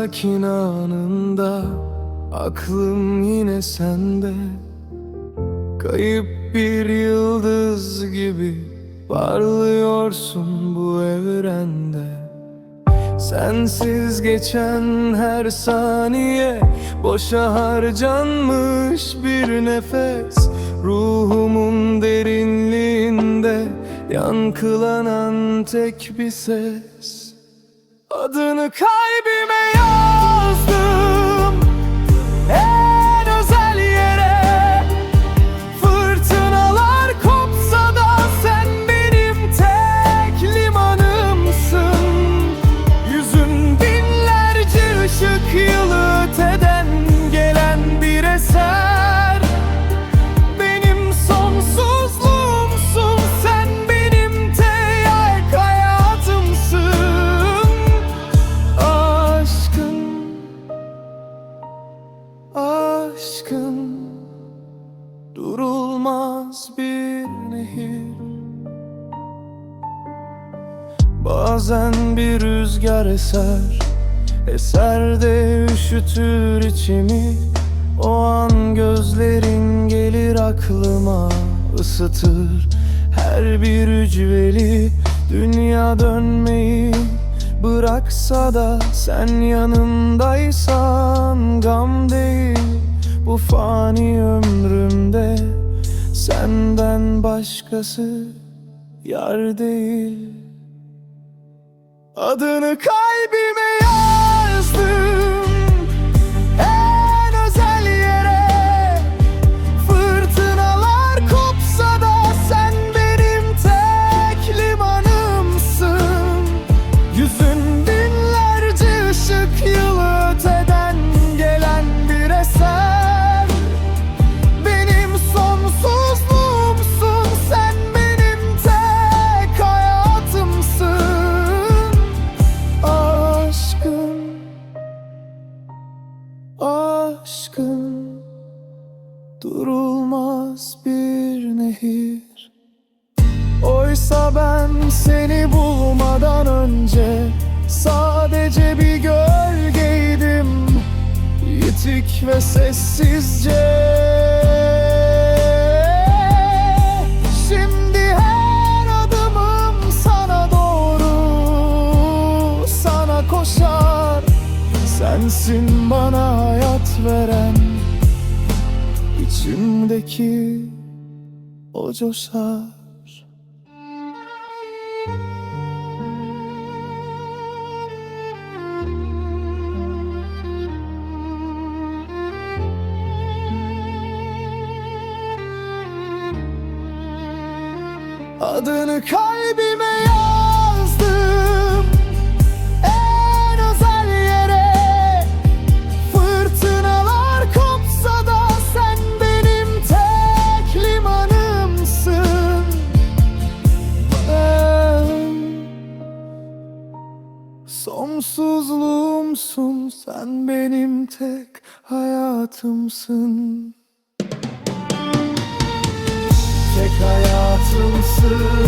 sakin anında Aklım yine sende. Kayıp bir yıldız gibi Parlıyorsun bu evrende. Sensiz geçen her saniye Boşa harcanmış bir nefes. Ruhumun derinliğinde Yankılanan tek bir ses. Adını kalbime durulmaz bir nehir. Bazen bir rüzgar eser Eser de üşütür içimi. O an gözlerin gelir aklıma ısıtır. Her bir hücreli Dünya dönmeyi bıraksa da Sen yanımdaysan gam değil Bu fani ömrümde Senden başkası yar değil. Adını kalbime Aşkım Durulmaz bir nehir. Oysa ben seni bulmadan önce Sadece bir gölgeydim. Yitik ve sessizce Sensin bana hayat veren İçimdeki o coşar. Adını kalbime Sonsuzluğumsun Sen benim tek hayatımsın. Tek hayatımsın